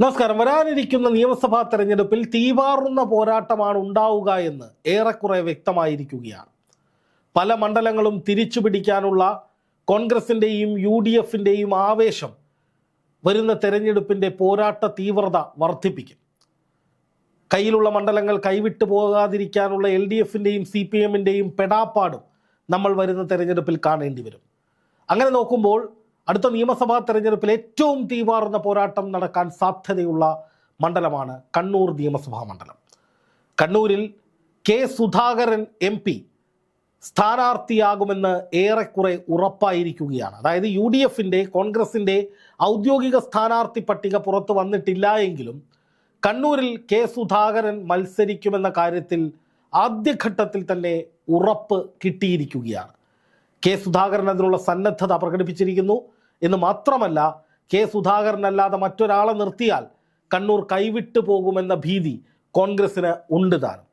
നമസ്കാരം. വരാനിരിക്കുന്ന നിയമസഭാ തെരഞ്ഞെടുപ്പിൽ തീവാറുന്ന പോരാട്ടമാണ് ഉണ്ടാവുക എന്ന് ഏറെക്കുറെ വ്യക്തമായിരിക്കുകയാണ്. പല മണ്ഡലങ്ങളും തിരിച്ചു പിടിക്കാനുള്ള കോൺഗ്രസിന്റെയും യു ഡി എഫിന്റെയും ആവേശം വരുന്ന തെരഞ്ഞെടുപ്പിന്റെ പോരാട്ട തീവ്രത വർദ്ധിപ്പിക്കും. കയ്യിലുള്ള മണ്ഡലങ്ങൾ കൈവിട്ടു പോകാതിരിക്കാനുള്ള എൽ ഡി എഫിന്റെയും സി പി എമ്മിന്റെയും പെടാപ്പാടും നമ്മൾ വരുന്ന തെരഞ്ഞെടുപ്പിൽ കാണേണ്ടി വരും. അങ്ങനെ നോക്കുമ്പോൾ അടുത്ത നിയമസഭാ തെരഞ്ഞെടുപ്പിൽ ഏറ്റവും തീവാറുന്ന പോരാട്ടം നടക്കാൻ സാധ്യതയുള്ള മണ്ഡലമാണ് കണ്ണൂർ നിയമസഭാ മണ്ഡലം. കണ്ണൂരിൽ കെ സുധാകരൻ എം പി സ്ഥാനാർത്ഥിയാകുമെന്ന് ഏറെക്കുറെ ഉറപ്പായിരിക്കുകയാണ്. അതായത് യു ഡി എഫിന്റെ കോൺഗ്രസിന്റെ ഔദ്യോഗിക സ്ഥാനാർത്ഥി പട്ടിക പുറത്തു വന്നിട്ടില്ല എങ്കിലും കണ്ണൂരിൽ കെ സുധാകരൻ മത്സരിക്കുമെന്ന കാര്യത്തിൽ ആദ്യഘട്ടത്തിൽ തന്നെ ഉറപ്പ് കിട്ടിയിരിക്കുകയാണ്. കെ സുധാകരൻ അതിനുള്ള സന്നദ്ധത പ്രകടിപ്പിച്ചിരിക്കുന്നു. എന്ന് മാത്രമല്ല കെ സുധാകരൻ അല്ലാതെ മറ്റൊരാളെ നിർത്തിയാൽ കണ്ണൂർ കൈവിട്ടു പോകുമെന്ന ഭീതി കോൺഗ്രസിന് ഉണ്ട് താനും.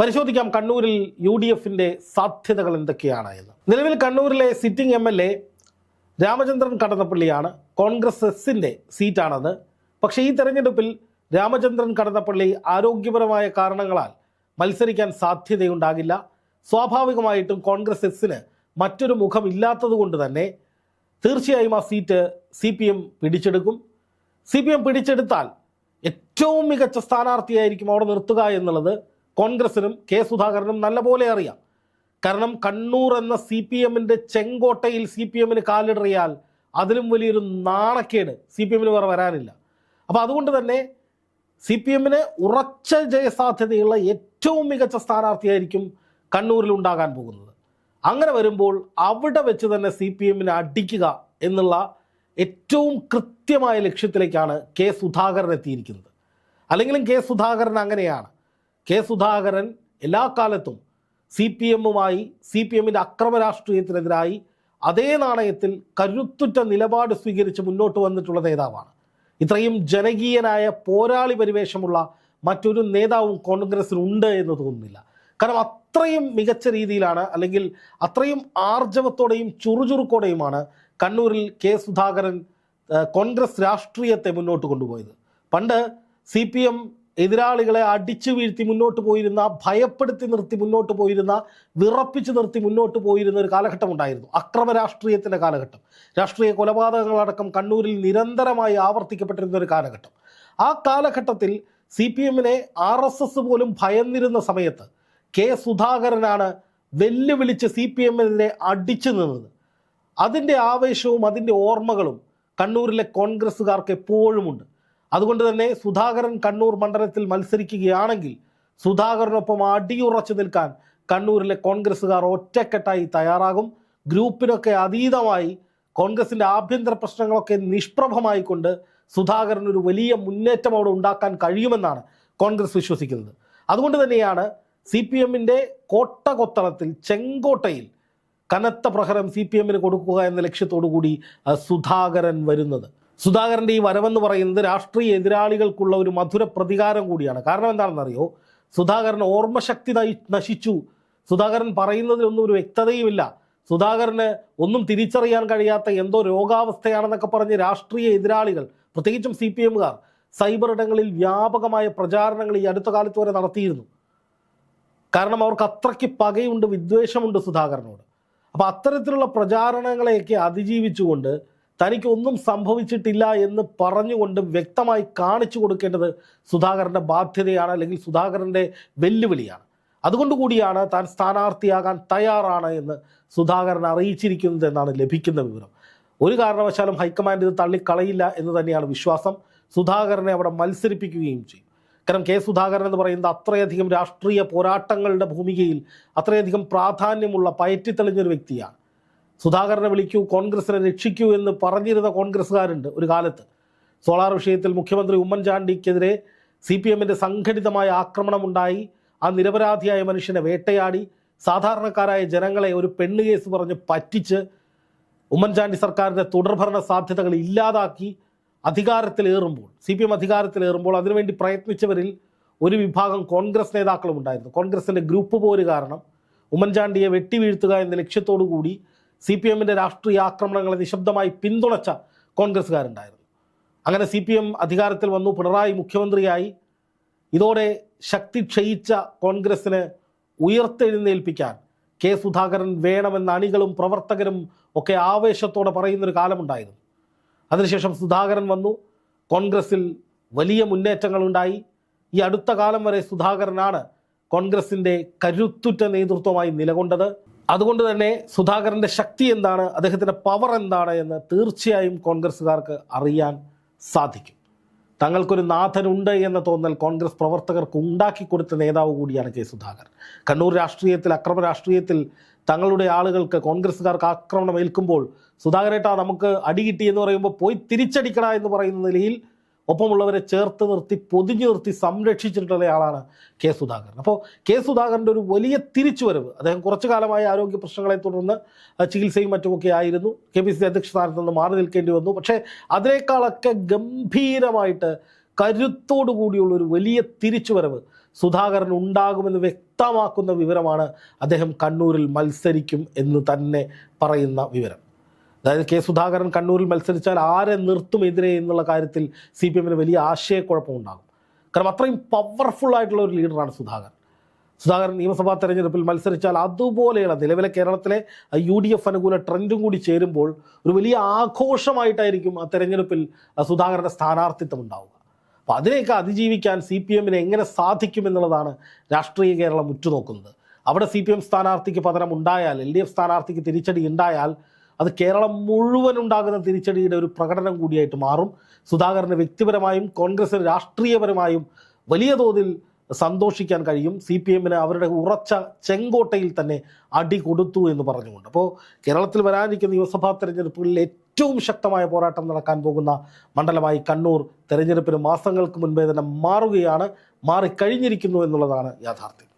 പരിശോധിക്കാം കണ്ണൂരിൽ യു ഡി എഫിന്റെ സാധ്യതകൾ എന്തൊക്കെയാണ് എന്ന്. നിലവിൽ കണ്ണൂരിലെ sitting M L A Ramachandran കടന്നപ്പള്ളിയാണ്. Congress എസിന്റെ സീറ്റാണത്. പക്ഷേ ഈ തെരഞ്ഞെടുപ്പിൽ രാമചന്ദ്രൻ കടന്നപ്പള്ളി ആരോഗ്യപരമായ കാരണങ്ങളാൽ മത്സരിക്കാൻ സാധ്യതയുണ്ടാകില്ല. സ്വാഭാവികമായിട്ടും കോൺഗ്രസ് എസിന് മറ്റൊരു മുഖമില്ലാത്തതുകൊണ്ട് തന്നെ തീർച്ചയായും ആ സീറ്റ് സി പി എം പിടിച്ചെടുക്കും. സി പി എം പിടിച്ചെടുത്താൽ ഏറ്റവും മികച്ച സ്ഥാനാർത്ഥിയായിരിക്കും അവിടെ നിർത്തുക എന്നുള്ളത് കോൺഗ്രസിനും കെ സുധാകരനും നല്ലപോലെ അറിയാം. കാരണം കണ്ണൂർ എന്ന സി പി എമ്മിന്റെ ചെങ്കോട്ടയിൽ സി പി എമ്മിന് കാലിടറിയാൽ അതിലും വലിയൊരു നാണക്കേട് സി പി എമ്മിന് വേറെ വരാനില്ല. അപ്പോൾ അതുകൊണ്ട് തന്നെ സി പി എമ്മിന് ഉറച്ച ജയസാധ്യതയുള്ള ഏറ്റവും മികച്ച സ്ഥാനാർത്ഥിയായിരിക്കും കണ്ണൂരിൽ ഉണ്ടാകാൻ പോകുന്നത്. അങ്ങനെ വരുമ്പോൾ അവിടെ വെച്ച് തന്നെ സി പി എമ്മിനെ അടിക്കുക എന്നുള്ള ഏറ്റവും കൃത്യമായ ലക്ഷ്യത്തിലേക്കാണ് കെ സുധാകരൻ എത്തിയിരിക്കുന്നത്. അല്ലെങ്കിലും കെ സുധാകരൻ അങ്ങനെയാണ്. കെ സുധാകരൻ എല്ലാ കാലത്തും സി പി എമ്മുമായി സി പി എമ്മിന്റെ അക്രമ രാഷ്ട്രീയത്തിനെതിരായി അതേ നാണയത്തിൽ കരുത്തുറ്റ നിലപാട് സ്വീകരിച്ച് മുന്നോട്ട് വന്നിട്ടുള്ള നേതാവാണ്. ഇത്രയും ജനകീയനായ പോരാളി പരിവേഷമുള്ള മറ്റൊരു നേതാവും കോൺഗ്രസിനുണ്ട് എന്ന് തോന്നുന്നില്ല. കാരണം അത്രയും മികച്ച രീതിയിലാണ് അല്ലെങ്കിൽ അത്രയും ആർജവത്തോടെയും ചുറുചുറുക്കോടെയുമാണ് കണ്ണൂരിൽ കെ സുധാകരൻ കോൺഗ്രസ് രാഷ്ട്രീയത്തെ മുന്നോട്ട് കൊണ്ടുപോയത്. പണ്ട് സി പി എം എതിരാളികളെ അടിച്ചു വീഴ്ത്തി മുന്നോട്ട് പോയിരുന്ന ഭയപ്പെടുത്തി നിർത്തി മുന്നോട്ട് പോയിരുന്ന വിറപ്പിച്ചു നിർത്തി മുന്നോട്ട് പോയിരുന്ന ഒരു കാലഘട്ടം ഉണ്ടായിരുന്നു. അക്രമ രാഷ്ട്രീയത്തിന്റെ കാലഘട്ടം. രാഷ്ട്രീയ കൊലപാതകങ്ങളടക്കം കണ്ണൂരിൽ നിരന്തരമായി ആവർത്തിക്കപ്പെട്ടിരുന്ന ഒരു കാലഘട്ടം. ആ കാലഘട്ടത്തിൽ സി പി എമ്മിനെ ആർ എസ് എസ് പോലും ഭയന്നിരുന്ന സമയത്ത് കെ സുധാകരനാണ് വെല്ലുവിളിച്ച് സി പി എമ്മിനെ അടിച്ചു നിന്നത്. അതിന്റെ ആവേശവും അതിന്റെ ഓർമ്മകളും കണ്ണൂരിലെ കോൺഗ്രസ്സുകാർക്ക് എപ്പോഴുമുണ്ട്. അതുകൊണ്ട് തന്നെ സുധാകരൻ കണ്ണൂർ മണ്ഡലത്തിൽ മത്സരിക്കുകയാണെങ്കിൽ സുധാകരനൊപ്പം അടിയുറച്ചു നിൽക്കാൻ കണ്ണൂരിലെ കോൺഗ്രസ്സുകാർ ഒറ്റക്കെട്ടായി തയ്യാറാകും. ഗ്രൂപ്പിനൊക്കെ അതീതമായി കോൺഗ്രസിന്റെ ആഭ്യന്തര പ്രശ്നങ്ങളൊക്കെ നിഷ്പ്രഭമായിക്കൊണ്ട് സുധാകരൻ ഒരു വലിയ മുന്നേറ്റം അവിടെ ഉണ്ടാക്കാൻ കഴിയുമെന്നാണ് കോൺഗ്രസ് വിശ്വസിക്കുന്നത്. അതുകൊണ്ട് തന്നെയാണ് സി പി എമ്മിന്റെ കോട്ട കൊത്തളത്തിൽ ചെങ്കോട്ടയിൽ കനത്ത പ്രഹരം സി പി എമ്മിന് കൊടുക്കുക എന്ന ലക്ഷ്യത്തോടു കൂടി സുധാകരൻ വരുന്നത്. സുധാകരന്റെ ഈ വരവെന്ന് പറയുന്നത് രാഷ്ട്രീയ എതിരാളികൾക്കുള്ള ഒരു മധുര പ്രതികാരം കൂടിയാണ്. കാരണം എന്താണെന്നറിയോ? സുധാകരൻ ഓർമ്മശക്തി നശിച്ചു. സുധാകരൻ പറയുന്നതിലൊന്നും ഒരു വ്യക്തതയുമില്ല. സുധാകരന് ഒന്നും തിരിച്ചറിയാൻ കഴിയാത്ത എന്തോ രോഗാവസ്ഥയാണെന്നൊക്കെ പറഞ്ഞ് രാഷ്ട്രീയ എതിരാളികൾ പ്രത്യേകിച്ചും സി പി എമ്മുകാർ സൈബർ ഇടങ്ങളിൽ വ്യാപകമായ പ്രചാരണങ്ങൾ ഈ അടുത്ത കാലത്ത് വരെ നടത്തിയിരുന്നു. കാരണം അവർക്ക് അത്രയ്ക്ക് പകയുണ്ട് വിദ്വേഷമുണ്ട് സുധാകരനോട്. അപ്പോൾ അത്തരത്തിലുള്ള പ്രചാരണങ്ങളെയൊക്കെ അതിജീവിച്ചുകൊണ്ട് തനിക്കൊന്നും സംഭവിച്ചിട്ടില്ല എന്ന് പറഞ്ഞുകൊണ്ട് വ്യക്തമായി കാണിച്ചു കൊടുക്കേണ്ടത് സുധാകരന്റെ ബാധ്യതയാണ് അല്ലെങ്കിൽ സുധാകരന്റെ വെല്ലുവിളിയാണ്. അതുകൊണ്ടുകൂടിയാണ് താൻ സ്ഥാനാർത്ഥിയാകാൻ തയ്യാറാണ് എന്ന് സുധാകരൻ അറിയിച്ചിരിക്കുന്നത് എന്നാണ് ലഭിക്കുന്ന വിവരം. ഒരു കാരണവശാലും ഹൈക്കമാൻഡ് ഇത് തള്ളിക്കളയില്ല എന്ന് തന്നെയാണ് വിശ്വാസം. സുധാകരനെ അവിടെ മത്സരിപ്പിക്കുകയും ചെയ്യും. കാരണം കെ സുധാകരൻ എന്ന് പറയുന്നത് അത്രയധികം രാഷ്ട്രീയ പോരാട്ടങ്ങളുടെ ഭൂമികയിൽ അത്രയധികം പ്രാധാന്യമുള്ള പയറ്റിത്തെളിഞ്ഞൊരു വ്യക്തിയാണ്. സുധാകരനെ വിളിക്കൂ കോൺഗ്രസിനെ രക്ഷിക്കൂ എന്ന് പറഞ്ഞിരുന്ന കോൺഗ്രസ്സുകാരുണ്ട് ഒരു കാലത്ത്. സോളാർ വിഷയത്തിൽ മുഖ്യമന്ത്രി ഉമ്മൻചാണ്ടിക്കെതിരെ സി പി എമ്മിന്റെ സംഘടിതമായ ആക്രമണമുണ്ടായി. ആ നിരപരാധിയായ മനുഷ്യനെ വേട്ടയാടി. സാധാരണക്കാരായ ജനങ്ങളെ ഒരു പെണ്ണ് കേസ് പറഞ്ഞ് പറ്റിച്ച് ഉമ്മൻചാണ്ടി സർക്കാരിന്റെ തുടർഭരണ സാധ്യതകൾ ഇല്ലാതാക്കി. അധികാരത്തിലേറുമ്പോൾ സി പി എം അധികാരത്തിലേറുമ്പോൾ അതിനുവേണ്ടി പ്രയത്നിച്ചവരിൽ ഒരു വിഭാഗം കോൺഗ്രസ് നേതാക്കളും ഉണ്ടായിരുന്നു. കോൺഗ്രസിന്റെ ഗ്രൂപ്പ് പോര് കാരണം ഉമ്മൻചാണ്ടിയെ വെട്ടിവീഴ്ത്തുക എന്ന ലക്ഷ്യത്തോടു കൂടി സി പി എമ്മിന്റെ രാഷ്ട്രീയ ആക്രമണങ്ങളെ നിശബ്ദമായി പിന്തുണച്ച കോൺഗ്രസ്സുകാരുണ്ടായിരുന്നു. അങ്ങനെ സി പി എം അധികാരത്തിൽ വന്നു പിണറായി മുഖ്യമന്ത്രിയായി. ഇതോടെ ശക്തി ക്ഷയിച്ച കോൺഗ്രസ്സിന് ഉയർത്തെഴുന്നേൽപ്പിക്കാൻ കെ സുധാകരൻ വേണമെന്ന അണികളും പ്രവർത്തകരും ഒക്കെ ആവേശത്തോടെ പറയുന്നൊരു കാലമുണ്ടായിരുന്നു. അതിനുശേഷം സുധാകരൻ വന്നു. കോൺഗ്രസിൽ വലിയ മുന്നേറ്റങ്ങളുണ്ടായി. ഈ അടുത്ത കാലം വരെ സുധാകരനാണ് കോൺഗ്രസിന്റെ കരുത്തുറ്റ നേതൃത്വമായി നിലകൊണ്ടത്. അതുകൊണ്ട് തന്നെ സുധാകരന്റെ ശക്തി എന്താണ്? അദ്ദേഹത്തിന്റെ പവർ എന്താണ് എന്ന് തീർച്ചയായും കോൺഗ്രസ്സുകാർക്ക് അറിയാൻ സാധിക്കും. തങ്ങൾക്കൊരു നാഥനുണ്ട് എന്ന് തോന്നൽ കോൺഗ്രസ് പ്രവർത്തകർക്ക് ഉണ്ടാക്കി കൊടുത്ത നേതാവ് കൂടിയാണ് കെ സുധാകരൻ. കണ്ണൂർ രാഷ്ട്രീയത്തിൽ അക്രമ രാഷ്ട്രീയത്തിൽ തങ്ങളുടെ ആളുകൾക്ക് കോൺഗ്രസ്സുകാർക്ക് ആക്രമണം ഏൽക്കുമ്പോൾ സുധാകരേട്ടാ നമുക്ക് അടി കിട്ടി എന്ന് പറയുമ്പോൾ പോയി തിരിച്ചടിക്കണ എന്ന് പറയുന്ന നിലയിൽ ഒപ്പമുള്ളവരെ ചേർത്ത് നിർത്തി പൊതിഞ്ഞു നിർത്തി സംരക്ഷിച്ചിട്ടുള്ള ആളാണ് കെ സുധാകരൻ. അപ്പോൾ കെ സുധാകരന്റെ ഒരു വലിയ തിരിച്ചുവരവ് അദ്ദേഹം കുറച്ചു കാലമായി ആരോഗ്യ പ്രശ്നങ്ങളെ തുടർന്ന് ചികിത്സയും മറ്റുമൊക്കെ ആയിരുന്നു. കെ പി സി അധ്യക്ഷ സ്ഥാനത്ത് നിന്ന് മാറി നിൽക്കേണ്ടി വന്നു. പക്ഷേ അതിനേക്കാളൊക്കെ ഗംഭീരമായിട്ട് കരുത്തോടു കൂടിയുള്ള ഒരു വലിയ തിരിച്ചുവരവ് സുധാകരൻ ഉണ്ടാകുമെന്ന് വ്യക്തമാക്കുന്ന വിവരമാണ് അദ്ദേഹം കണ്ണൂരിൽ മത്സരിക്കും എന്ന് തന്നെ പറയുന്ന വിവരം. അതായത് കെ സുധാകരൻ കണ്ണൂരിൽ മത്സരിച്ചാൽ ആരെ നിർത്തും എതിരെ എന്നുള്ള കാര്യത്തിൽ സി പി എമ്മിന് വലിയ ആശയക്കുഴപ്പമുണ്ടാകും. കാരണം അത്രയും പവർഫുൾ ആയിട്ടുള്ള ഒരു ലീഡറാണ് സുധാകരൻ. സുധാകരൻ നിയമസഭാ തെരഞ്ഞെടുപ്പിൽ മത്സരിച്ചാൽ അതുപോലെയുള്ള നിലവിലെ കേരളത്തിലെ യു ഡി എഫ് അനുകൂല ട്രെൻഡും കൂടി ചേരുമ്പോൾ ഒരു വലിയ ആഘോഷമായിട്ടായിരിക്കും ആ തെരഞ്ഞെടുപ്പിൽ സുധാകരന്റെ സ്ഥാനാർത്ഥിത്വം ഉണ്ടാവുക. അപ്പോൾ അതിനെയൊക്കെ അതിജീവിക്കാൻ സി പി എമ്മിന് എങ്ങനെ സാധിക്കും എന്നുള്ളതാണ് രാഷ്ട്രീയ കേരളം ഉറ്റുനോക്കുന്നത്. അവിടെ സി പി എം സ്ഥാനാർത്ഥിക്ക് പതനം ഉണ്ടായാൽ എൽ ഡി എഫ് സ്ഥാനാർത്ഥിക്ക് തിരിച്ചടി ഉണ്ടായാൽ അത് കേരളം മുഴുവൻ ഉണ്ടാകുന്ന തിരിച്ചടിയുടെ ഒരു പ്രകടനം കൂടിയായിട്ട് മാറും. സുധാകരന് വ്യക്തിപരമായും കോൺഗ്രസിന് രാഷ്ട്രീയപരമായും വലിയ തോതിൽ സന്തോഷിക്കാൻ കഴിയും. സി പി എമ്മിന് അവരുടെ ഉറച്ച ചെങ്കോട്ടയിൽ തന്നെ അടി കൊടുത്തു എന്ന് പറഞ്ഞുകൊണ്ട്. അപ്പോൾ കേരളത്തിൽ വരാനിരിക്കുന്ന നിയമസഭാ തെരഞ്ഞെടുപ്പുകളിൽ ഏറ്റവും ശക്തമായ പോരാട്ടം നടക്കാൻ പോകുന്ന മണ്ഡലമായി കണ്ണൂർ തെരഞ്ഞെടുപ്പിന് മാസങ്ങൾക്ക് മുൻപേ തന്നെ മാറുകയാണ്. മാറിക്കഴിഞ്ഞിരിക്കുന്നു എന്നുള്ളതാണ് യാഥാർത്ഥ്യം.